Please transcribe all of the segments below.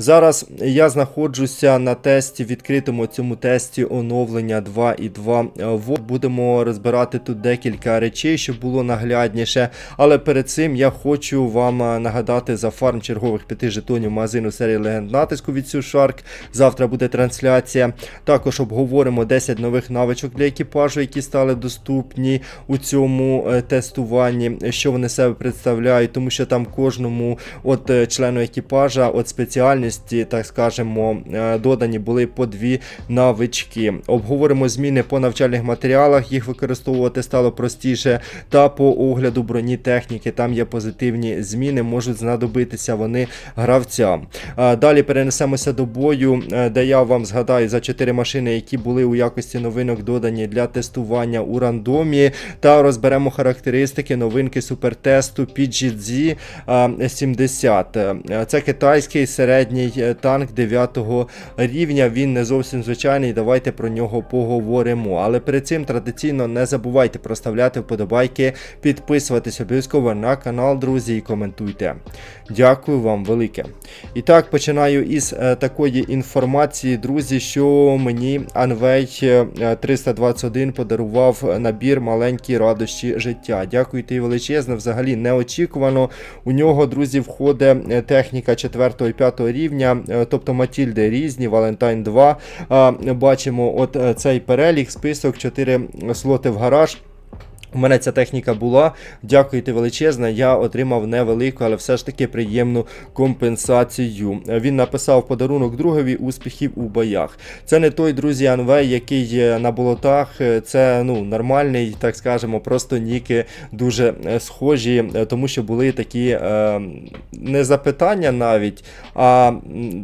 Зараз я знаходжуся на тесті, відкритому цьому тесті оновлення 2.2 Вот. Будемо розбирати тут декілька речей, щоб було наглядніше. Але перед цим я хочу вам е, нагадати за фарм чергових п'яти жетонів магазину серії Легенд натиску від Shark. Завтра буде трансляція. Також обговоримо 10 нових навичок для екіпажу, які стали доступні у цьому е, тестуванні, що вони себе представляють, тому що там кожному от е, члену екіпажа, от спеціальності, так скажемо, е, додані були по дві навички. Обговоримо зміни по навчальних матеріалах, їх використовувати стало простіше. Та по огляду броні техніки. Там є позитивні зміни, можуть знадобитися вони гравцям. Далі перенесемося до бою, е, де я вам згадаю за 4 машини, які були у якості новинок додані для тестування у рандомі. Та розберемо характеристики новинки супертесту PGZ а, 70. Е, Це китайський середній е, танк 9 рівня. Він не зовсім звичайний. Давайте про нього поговоримо. Але перед цим традиційно не забувайте проставляти вподобайки, підписуватись обов'язково на канал, друзі, і коментуйте. Дякую вам велике. І так, починаю із е, такої інформації, друзі, що мені е, 321 подарував набір маленькі радощі життя. Дякую ти величезне, взагалі неочікувано. У нього, друзі, входить е, техніка 4 і 5 рівня, е, тобто Матільди різні, Валентайн 2. Бачимо от е, цей перелік, список, 4 слоти в гараж. У мене ця техніка була. Дякуйте величезне. Я отримав невелику, але все ж таки приємну компенсацію. Він написав подарунок другові успіхів у боях. Це не той друзі Анвей, який на болотах. Це ну нормальний, так скажемо, просто ніки дуже е, схожі, е, тому що були такі е, не запитання навіть, а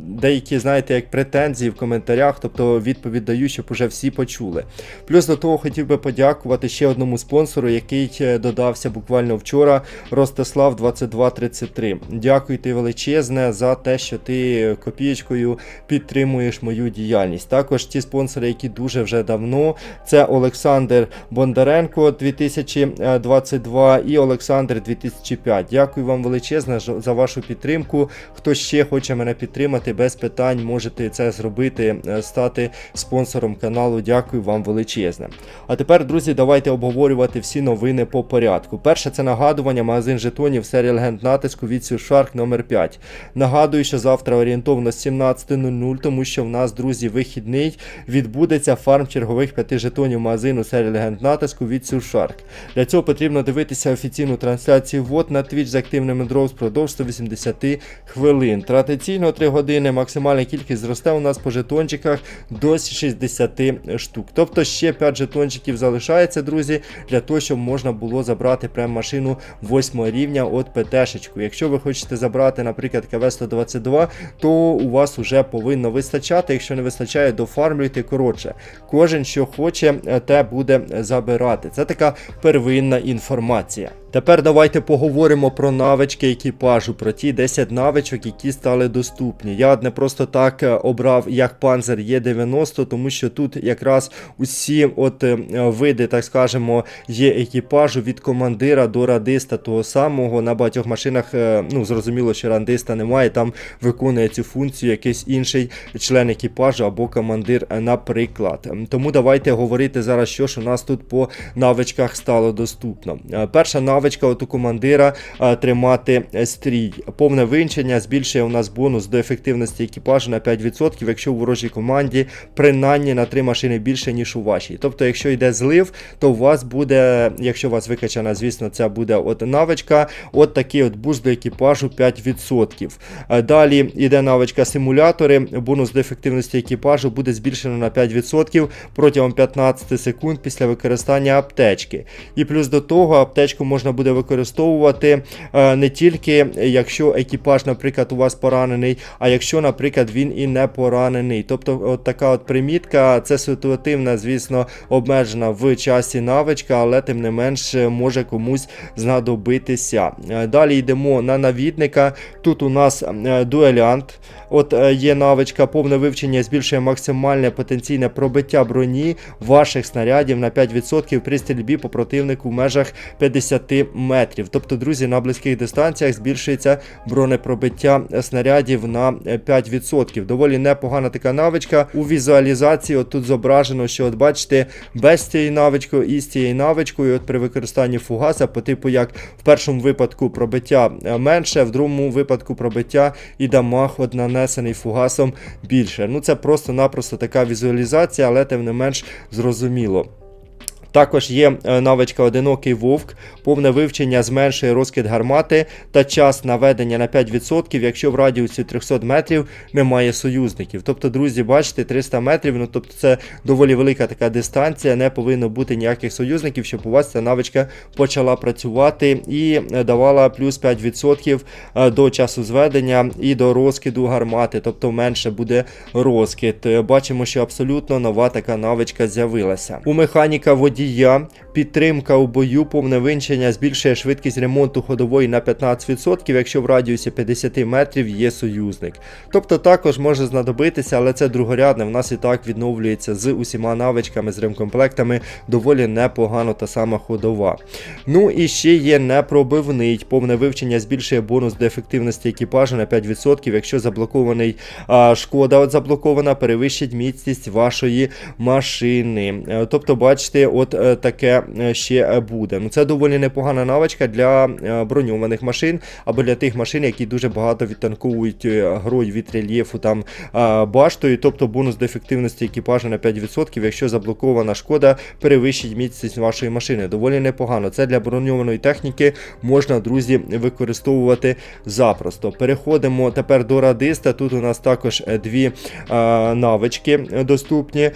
деякі, знаєте, як претензії в коментарях, тобто відповідь даю, щоб уже всі почули. Плюс до того хотів би подякувати ще одному спонсору, який е, додався буквально вчора, Ростислав 2233. Дякую ти величезне за те, що ти копієчкою підтримуєш мою діяльність. Також ті спонсори, які дуже вже давно, це Олександр Бондаренко 2022 і Олександр 2005. Дякую вам величезне за вашу підтримку. Хто ще хоче мене підтримати, без питань можете це зробити, е, стати спонсором каналу. Дякую вам величезне. А тепер, друзі, давайте обговорювати всі новини по порядку. Перше це нагадування, магазин жетонів серії Легенд натиску від Shark номер 5. Нагадую, що завтра орієнтовно 17.00, тому що в нас, друзі, вихідний відбудеться фарм чергових п'яти жетонів магазину серії Легенд натиску від Shark. Для цього потрібно дивитися офіційну трансляцію ВОД на Twitch з активними дроу впродовж 180 хвилин. Традиційно 3 години максимальна кількість зросте у нас по жетончиках до 60 штук. Тобто ще 5 жетончиків залишається, друзі, для того, щоб можна було забрати прям машину 8 рівня от ПТшечку. Якщо ви хочете забрати, наприклад, КВ-122, то у вас вже повинно вистачати. Якщо не вистачає, дофармлюйте коротше. Кожен, що хоче, те буде забирати. Це така первинна інформація. Тепер давайте поговоримо про навички екіпажу, про ті 10 навичок, які стали доступні. Я не просто так е, обрав як панзер Є90, тому що тут якраз усі от е, види, так скажемо, є екіпажу від командира до радиста того самого. На багатьох машинах, е, ну зрозуміло, що радиста немає, там виконує цю функцію якийсь інший член екіпажу або командир, наприклад. Тому давайте говорити зараз, що ж у нас тут по навичках стало доступно. Перша навичка от у командира е, тримати е, стрій. Повне винчення збільшує у нас бонус до ефективності екіпажу на 5%, якщо у ворожій команді принаймні на 3 машини більше, ніж у вашій. Тобто, якщо йде злив, то у вас буде, якщо у вас викачана, звісно, це буде от навичка, от такий от буст до екіпажу 5%. Е, Далі йде навичка симулятори. Бонус до ефективності екіпажу буде збільшено на 5% протягом 15 секунд після використання аптечки. І плюс до того аптечку можна буде використовувати е, не тільки якщо екіпаж, наприклад, у вас поранений, а якщо, наприклад, він і не поранений. Тобто, от така от примітка, це ситуативна, звісно, обмежена в часі навичка, але тим не менш може комусь знадобитися. Е, Далі йдемо на навідника. Тут у нас е, дуелянт. От е, є навичка, повне вивчення збільшує максимальне потенційне пробиття броні ваших снарядів на 5% при стрільбі по противнику в межах 50 метрів. Тобто, друзі, на близьких дистанціях збільшується бронепробиття снарядів на е, 5%. Доволі непогана така навичка. У візуалізації от тут зображено, що от бачите, без цієї навички і з цією навичкою, от при використанні фугаса, по типу як в першому випадку пробиття е, менше, в другому випадку пробиття і дамаг от нанесений фугасом більше. Ну це просто-напросто така візуалізація, але тим не менш зрозуміло. Також є е, навичка Одинокий вовк, повне вивчення зменшує розкид гармати та час наведення на 5%, якщо в радіусі 300 метрів немає союзників. Тобто, друзі, бачите, 300 метрів, ну тобто це доволі велика така дистанція, не повинно бути ніяких союзників, щоб у вас ця навичка почала працювати і е, давала плюс 5% е, до часу зведення і до розкиду гармати, тобто менше буде розкид. Бачимо, що абсолютно нова така навичка з'явилася. У механіка водія підтримка у бою, повне винчення збільшує швидкість ремонту ходової на 15%, якщо в радіусі 50 метрів є союзник. Тобто також може знадобитися, але це другорядне. В нас і так відновлюється з усіма навичками, з ремкомплектами доволі непогано та сама ходова. Ну і ще є непробивний. Повне вивчення збільшує бонус до ефективності екіпажу на 5%, якщо заблокований а, шкода от заблокована, перевищить міцність вашої машини. Е, Тобто, бачите, от е, таке е, ще е, буде. Ну це доволі непогана навичка для броньованих машин або для тих машин, які дуже багато відтанковують грою від рельєфу там баштою, тобто бонус до ефективності екіпажу на 5%, якщо заблокована шкода перевищить міцність вашої машини. Доволі непогано. Це для броньованої техніки можна, друзі, використовувати запросто. Переходимо тепер до радиста. Тут у нас також дві навички доступні.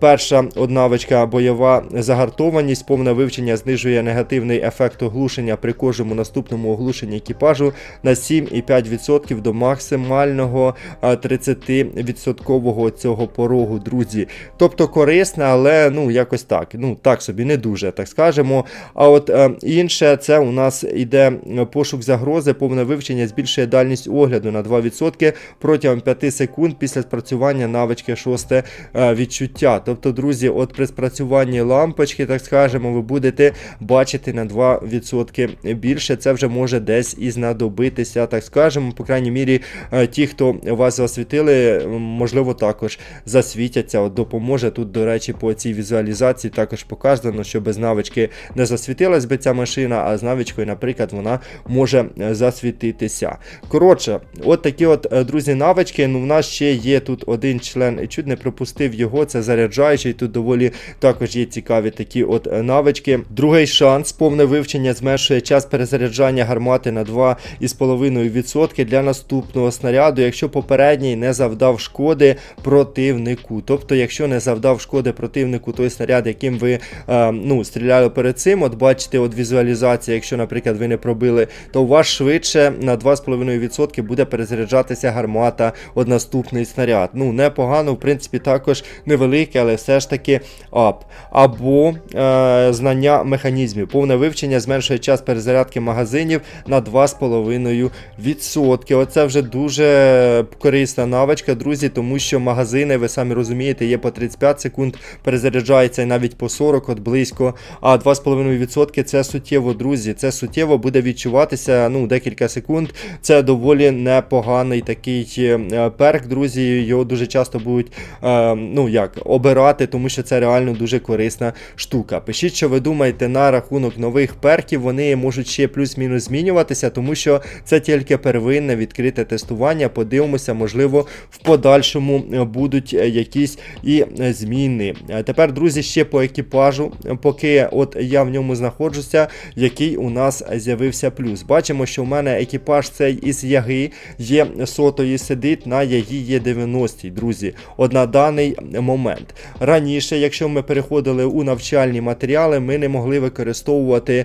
Перша навичка бойова загартованість, повне вивчення знижує негативний ефект оглушення при кожному наступному оглушенні екіпажу на 7,5% до максимального 30% цього порогу, друзі. Тобто корисна, але ну якось так. Ну так собі, не дуже, так скажемо. А от е, інше, це у нас іде е, пошук загрози, повне вивчення збільшує дальність огляду на 2% протягом 5 секунд після спрацювання навички шосте е, відчуття. Тобто, друзі, от при спрацюванні лампочки, так скажемо, ви будете бачити на 2% більше. Це вже може десь і знадобитися, так скажемо. По крайній мірі, е, ті, хто вас засвітили, можливо, також засвітяться. От допоможе тут, до речі, по цій візуалізації також показано, що без навички не засвітилась би ця машина, а з навичкою, наприклад, вона може е, засвітитися. Коротше, от такі от, е, друзі, навички. Ну, в нас ще є тут один член, чуть не пропустив його, це заряджаючий. Тут доволі також є цікаві такі от е, навички. Другий шанс, повне вивчення зменшує час перезаряджання гармати на 2,5% для наступного снаряду, якщо попередній не завдав шкоди противнику. Тобто, якщо не завдав шкоди противнику той снаряд, яким ви е, ну, стріляли перед цим, от бачите, от візуалізація, якщо, наприклад, ви не пробили, то у вас швидше на 2,5% буде перезаряджатися гармата от наступний снаряд. Ну, непогано, в принципі, також невелике, але все ж таки ап. Або е, знання механізмів. Повне вивчення зменшує час перезарядки магазинів на 2,5%. Оце вже дуже корисна навичка, друзі, тому що магазини, ви самі розумієте, є по 35 секунд, перезаряджається і навіть по 40, от близько. А 2,5% це суттєво, друзі. Це суттєво буде відчуватися ну, декілька секунд. Це доволі непоганий такий е, перк, друзі. Його дуже часто будуть е, ну, як, обирати, тому що це реально дуже корисна штука. Пишіть, що ви думаєте на рахунок нових перків. Вони можуть ще плюс-мінус змінюватися, тому що це тільки первинне відкрите тестування. Подивимося, можливо, в подальшому е, будуть е, якісь і е, зміни. Тепер, друзі, ще по екіпажу, поки от я в ньому знаходжуся, який у нас з'явився плюс. Бачимо, що в мене екіпаж цей із яги є сотої сидить на ягі є 90 друзі. От на даний момент. Раніше, якщо ми переходили у навчальні матеріали, ми не могли використовувати е,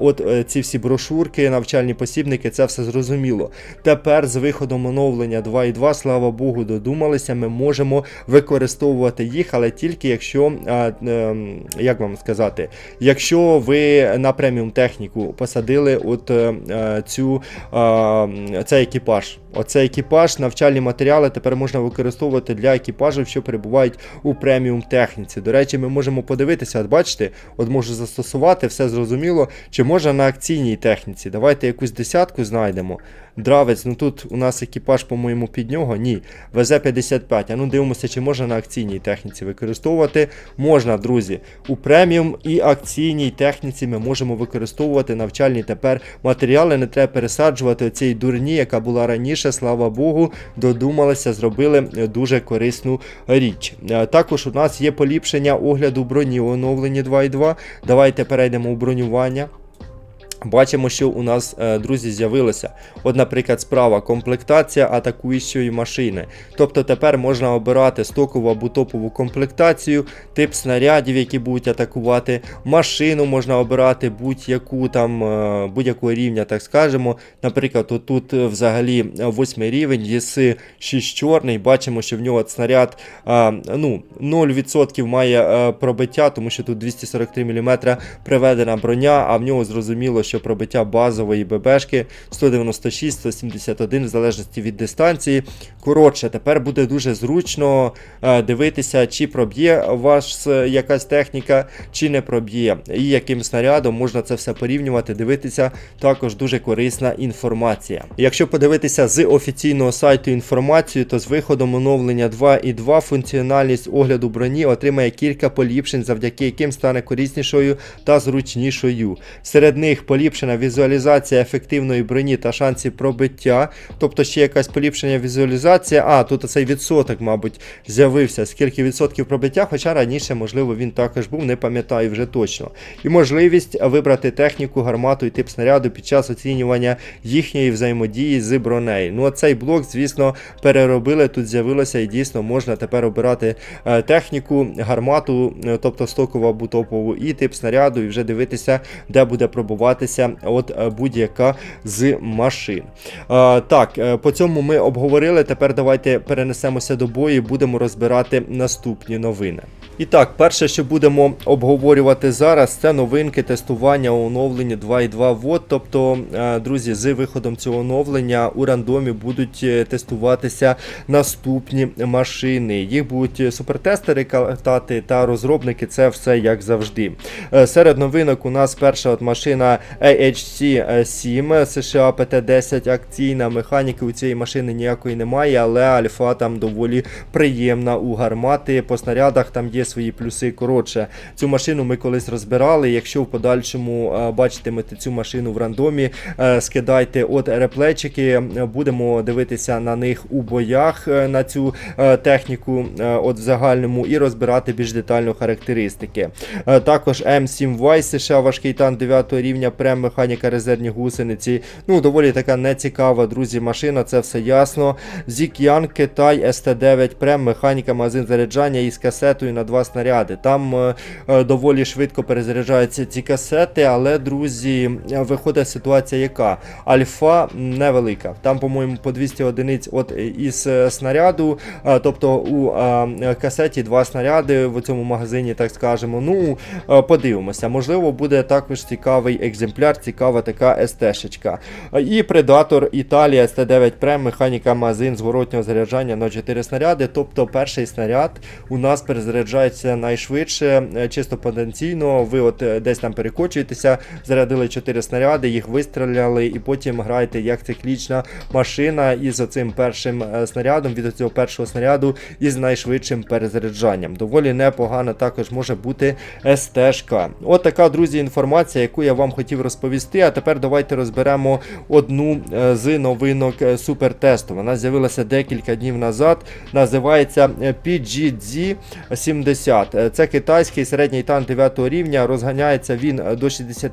от е, ці всі брошурки, навчальні посібники, це все зрозуміло. Тепер з виходом оновлення 2.2, слава Богу, додумалися, ми можемо використовувати їх, але тільки якщо, е, як вам сказати, якщо ви на преміум техніку посадили от цю, цей екіпаж. Оце екіпаж, навчальні матеріали тепер можна використовувати для екіпажів, що перебувають у преміум техніці. До речі, ми можемо подивитися, от бачите, от можу застосувати, все зрозуміло, чи можна на акційній техніці. Давайте якусь десятку знайдемо. Дравець, ну тут у нас екіпаж, по-моєму, під нього. Ні, ВЗ-55. А ну дивимося, чи можна на акційній техніці використовувати. Можна, друзі. У преміум і акційній техніці ми можемо використовувати навчальні тепер матеріали. Не треба пересаджувати оцій дурні, яка була раніше, слава Богу, додумалися, зробили дуже корисну річ. Е, Також у нас є поліпшення огляду броні у оновленні 2.2. Давайте перейдемо у бронювання. Бачимо, що у нас, е, друзі, з'явилося. От, наприклад, справа комплектація атакуючої машини. Тобто тепер можна обирати стокову або топову комплектацію, тип снарядів, які будуть атакувати. Машину можна обирати будь-яку там, е, будь-якого рівня, так скажемо. Наприклад, от тут е, взагалі 8 рівень, ЄС 6 чорний. Бачимо, що в нього снаряд ну, 0% має пробиття, тому що тут 243 мм приведена броня, а в нього зрозуміло, що пробиття базової ББшки 196-171, в залежності від дистанції. Коротше, тепер буде дуже зручно е, дивитися, чи проб'є ваш е, якась техніка, чи не проб'є. І яким снарядом можна це все порівнювати, дивитися. Також дуже корисна інформація. Якщо подивитися з офіційного сайту інформацію, то з виходом оновлення 2.2 функціональність огляду броні отримає кілька поліпшень, завдяки яким стане кориснішою та зручнішою. Серед них поліпшена візуалізація ефективної броні та шансів пробиття, тобто ще якась поліпшення візуалізація. А, тут цей відсоток, мабуть, з'явився. Скільки відсотків пробиття, хоча раніше, можливо, він також був, не пам'ятаю вже точно. І можливість вибрати техніку, гармату і тип снаряду під час оцінювання їхньої взаємодії з бронею. Ну, а цей блок, звісно, переробили. Тут з'явилося і дійсно можна тепер обирати е, техніку, гармату, е, тобто стокову або топову, і тип снаряду, і вже дивитися, де буде пробуватися от е, будь-яка з машин. Так, е, по цьому ми обговорили. Тепер давайте перенесемося до бою і будемо розбирати наступні новини. І так, перше, що будемо обговорювати зараз, це новинки тестування у оновленні 2.2 вод. Тобто, е, друзі, з виходом цього оновлення у рандомі будуть е, тестуватися наступні машини. Їх будуть е, супертестери катати та розробники. Це все як завжди. Серед новинок у нас перша от машина AHC 7 США PT10 акційна. Механіки у цієї машини ніякої немає, але альфа там доволі приємна у гармати. По снарядах там є свої плюси. Коротше, цю машину ми колись розбирали. Якщо в подальшому е, бачитимете цю машину в рандомі, е, скидайте от реплечики, будемо дивитися на них у боях е, на цю техніку, от в загальному, і розбирати більш детально характеристики. Також М7Y США важкий танк 9 рівня, прем механіка резервні гусениці. Ну, доволі така нецікава, друзі, машина, це все ясно. Зік'ян Китай СТ9 прем механіка, магазин заряджання із касетою на два снаряди. Там е, е, доволі швидко перезаряджаються ці касети, але, друзі, виходить ситуація яка? Альфа невелика. Там, по-моєму, по 200 одиниць от е, із снаряду, тобто у касеті два снаряди в цьому магазині, так скажемо. Ну, подивимося. Можливо, буде також цікавий екземпляр, цікава така СТ-шечка. І Предатор Італія СТ9 Прем, механіка магазин зворотнього заряджання на 4 снаряди. Тобто перший снаряд у нас перезаряджається найшвидше, е, чисто потенційно. Ви от е, десь там перекочуєтеся, зарядили 4 снаряди, їх вистріляли, і потім граєте як циклічна машина із оцим першим е, снарядом, від цього першого снаряду із найшвидшим перезаряджанням. Доволі непогано також може бути СТ-шка. От така, друзі, інформація, яку я вам хотів розповісти. А тепер давайте розберемо одну з новинок супертесту. Вона з'явилася декілька днів назад. Називається PGZ 70. Е, Це китайський середній танк 9 рівня. Розганяється він е, до 60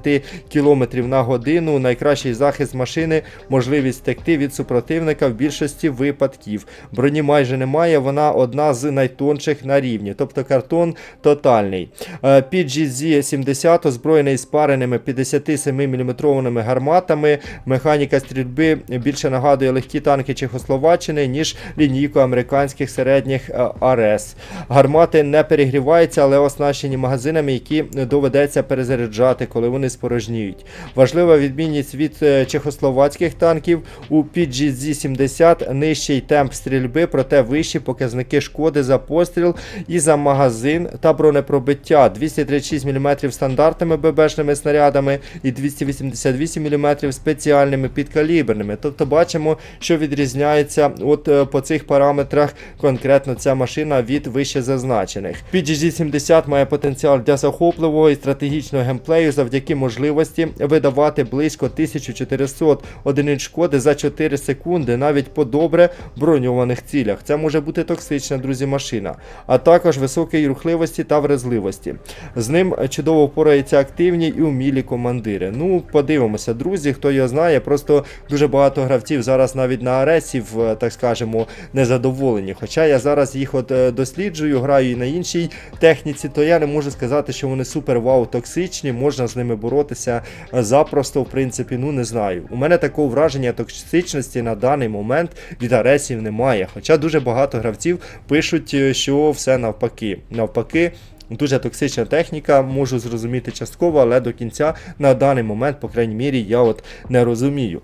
км на годину. Найкращий захист машини, можливість втекти від супротивника в більшості випадків. Броні майже немає, вона одна з найтонших на рівні, тобто картон тотальний. Е, PGZ 70 озброєний спареними 57 мм гарматами. Механіка стрільби більше нагадує легкі танки Чехословаччини, ніж лінійку американських середніх АРС. Гармати не перегріваються, але оснащені магазинами, які доведеться перезаряджати, коли вони спорожніють. Важлива відмінність від е, чехословацьких танків у PGZ-70 нижчий темп стрільби, проте вищі показники шкоди за постріл і за магазин та бронепробиття 236 мм стандартними ББшними снарядами і 288 мм спеціальними підкаліберними. Тобто бачимо, що відрізняється от е, по цих параметрах конкретно ця машина від вище зазначених. PGZ-70 має потенціал для захопливого і стратегічного геймплею завдяки можливості видавати близько 1400 одиниць шкоди за 4 секунди, навіть по добре броньованих цілях. Це може бути токсична, друзі, машина, а також високої рухливості та вразливості. З ним чудово впораються активні і умілі командири. Ну, подивимося, друзі, хто його знає, просто дуже багато гравців зараз навіть на аресів, так скажемо, незадоволені. Хоча я зараз їх от е, досліджую, граю і на іншій техніці, то я не можу сказати, що вони супер вау токсичні, можна з ними боротися е, запросто, в принципі, ну не знаю. У мене такого враження токсичності на даний момент від аресів немає. Хоча дуже багато гравців пишуть, е, що все навпаки. Навпаки. Дуже токсична техніка, можу зрозуміти частково, але до кінця на даний момент, по крайній мірі, я от не розумію.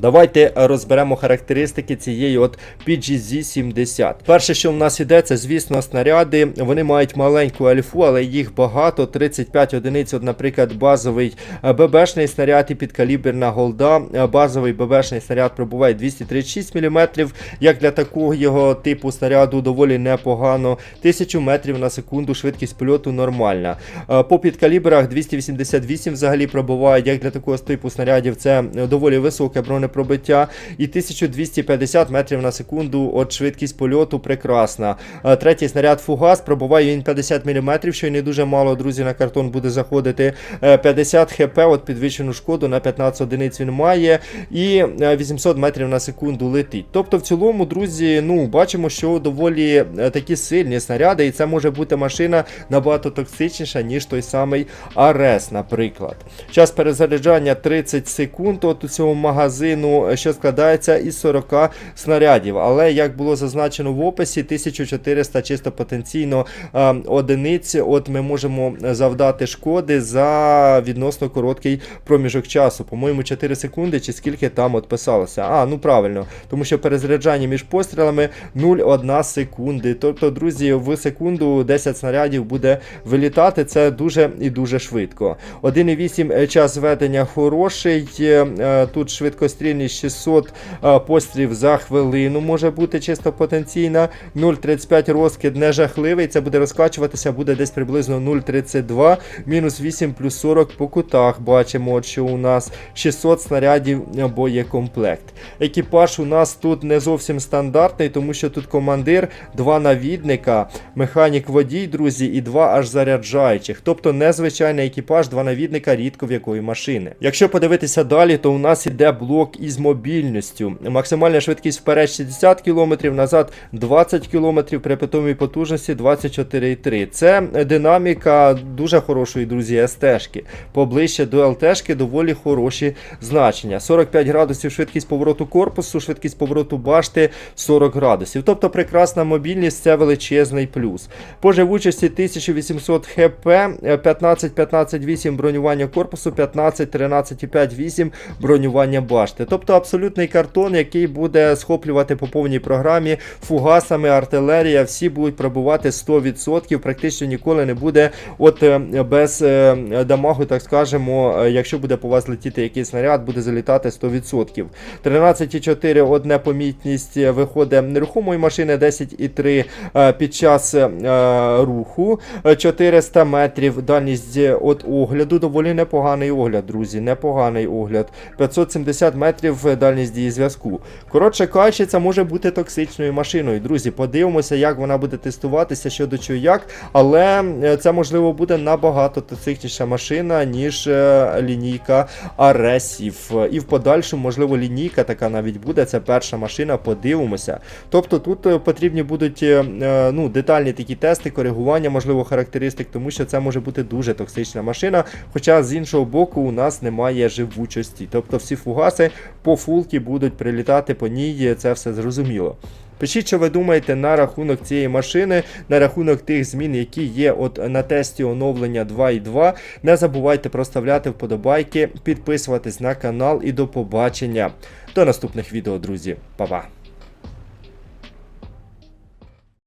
Давайте розберемо характеристики цієї от PGZ-70. Перше, що в нас іде, це, звісно, снаряди. Вони мають маленьку альфу, але їх багато. 35 одиниць, от, наприклад, базовий е, ББшний снаряд і підкаліберна голда. Е, Базовий ББшний снаряд пробуває 236 мм. Як для такого його типу снаряду доволі непогано. 1000 метрів на секунду, швидкість польоту нормальна. Е, По підкалібрах 288 взагалі пробуває. Як для такого типу снарядів, це доволі високе бронепробиття. І 1250 метрів на секунду. От швидкість польоту прекрасна. Е, Третій снаряд фугас пробуває він 50 мм, що й не дуже мало, друзі, на картон буде заходити. Е, 50 хп, от підвищену шкоду на 15 одиниць він має. І е, 800 метрів на секунду летить. Тобто, в цілому, друзі, ну, бачимо, що доволі е, такі сильні снаряди, і це може бути машина набагато токсичніша, ніж той самий Арес, наприклад. Час перезаряджання 30 секунд от у цього магазину, е, що складається із 40 снарядів. Але як було зазначено в описі, 1400 чисто потенційно е, одиниць. От ми можемо завдати шкоди за відносно короткий проміжок часу. По-моєму, 4 секунди чи скільки там от писалося. А, ну правильно, тому що перезаряджання між пострілами 0,1 секунди. Тобто, друзі, в секунду 10 снарядів буде вилітати. Це дуже і дуже швидко. 1,8 час ведення хороший. е, е, Тут 600 е, пострілів за хвилину може бути чисто потенційна. 0,35 розкид не жахливий. Це буде розкачуватися, буде десь приблизно 0,32, мінус 8 плюс 40 по кутах. Бачимо, що у нас 600 снарядів боєкомплект. Екіпаж у нас тут не зовсім стандартний, тому що тут командир, два навідника, механік водій, друзі, і два аж заряджаючих. Тобто незвичайний екіпаж, два навідника рідко в якої машини. Якщо подивитися далі, то у нас іде блок із мобільністю. Максимальна швидкість вперед 60 км, назад 20 км, при питомій потужності 24,3. Це динаміка дуже хорошої, друзі, СТ-шки. Поближче до ЛТ-шки доволі хороші значення. 45 градусів швидкість повороту корпусу, швидкість повороту башти 40 градусів. Тобто прекрасна мобільність це величезний плюс. По живучості 1800 хп, 15-15-8 бронювання корпусу, 15-13,5-8 бронювання башти. Тобто абсолютний картон, який буде схоплювати по повній програмі фугасами, артилерія, всі будуть пробувати 100%, практично ніколи не буде от е, без е, дамагу, так скажемо, е, якщо буде по вас летіти якийсь снаряд, буде залітати 100%. 13,4 одне помітність виходить нерухомої машини, 10,3 е, під час руху, Е, 400 метрів дальність от огляду, доволі непоганий огляд, друзі, непоганий огляд. 570 метрів е, дальність дії зв'язку. Коротше кажучи, це може бути токсичною машиною. Друзі, подивимося, як вона буде тестуватися, що до чого як, але е, це можливо буде набагато токсичніша машина, ніж е, лінійка Аресів. І в подальшому, можливо, лінійка така навіть буде. Це перша машина, подивимося. Тобто тут потрібні будуть ну, детальні такі тести, коригування, можливо, характеристик, тому що це може бути дуже токсична машина. Хоча з іншого боку у нас немає живучості. Тобто всі фугаси по фулки будуть прилітати по ній, це все зрозуміло. Пишіть, що ви думаєте на рахунок цієї машини, на рахунок тих змін, які є от на тесті оновлення 2.2. Не забувайте проставляти вподобайки, підписуватись на канал і до побачення. До наступних відео, друзі. Па-па!